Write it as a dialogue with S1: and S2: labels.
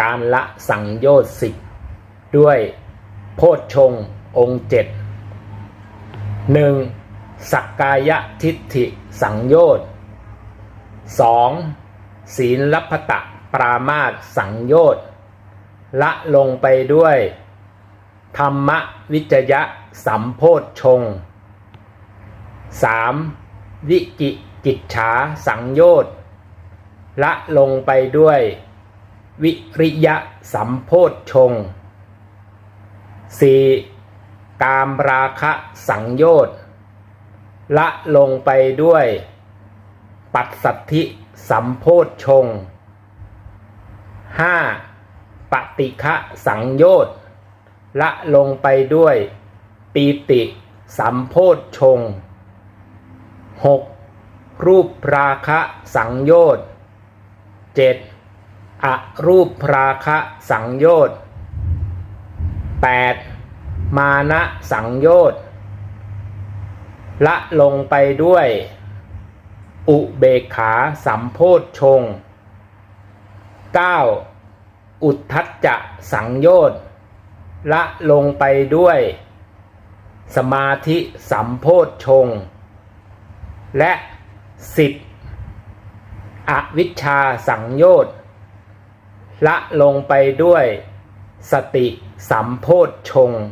S1: การละสังโยชน์สิบด้วยโพชฌงค์องค์เจ็ดหนึ่งสักกายทิฏฐิสังโยชน์สองศีลลัพตะปรามาสสังโยชน์ละลงไปด้วย ธรรมวิจยะสัมโพชฌงค์สามวิกิกิจฉาสังโยชน์ละลงไปด้วย วิริยะสัมโพธชงค์สี่กามราคะสังโยชน์ละลงไปด้วย ปัสสัทธิสัมโพธชงค์ห้าปฏิฆะสังโยชน์ละลงไปด้วย ปีติสัมโพธชงค์หกรูปราคะสังโยชน์เจ็ด อรูปราคะสังโยชน์แปดมานะสังโยชน์ ละลงไปด้วย อุเบกขาสัมโพธชงค์เก้าอุทธัจจะสังโยชน์ ละลงไปด้วย สมาธิสัมโพธชง และสิบอวิชชาสังโยชน์ ละลงไปด้วยสติสัมโพชฌงค์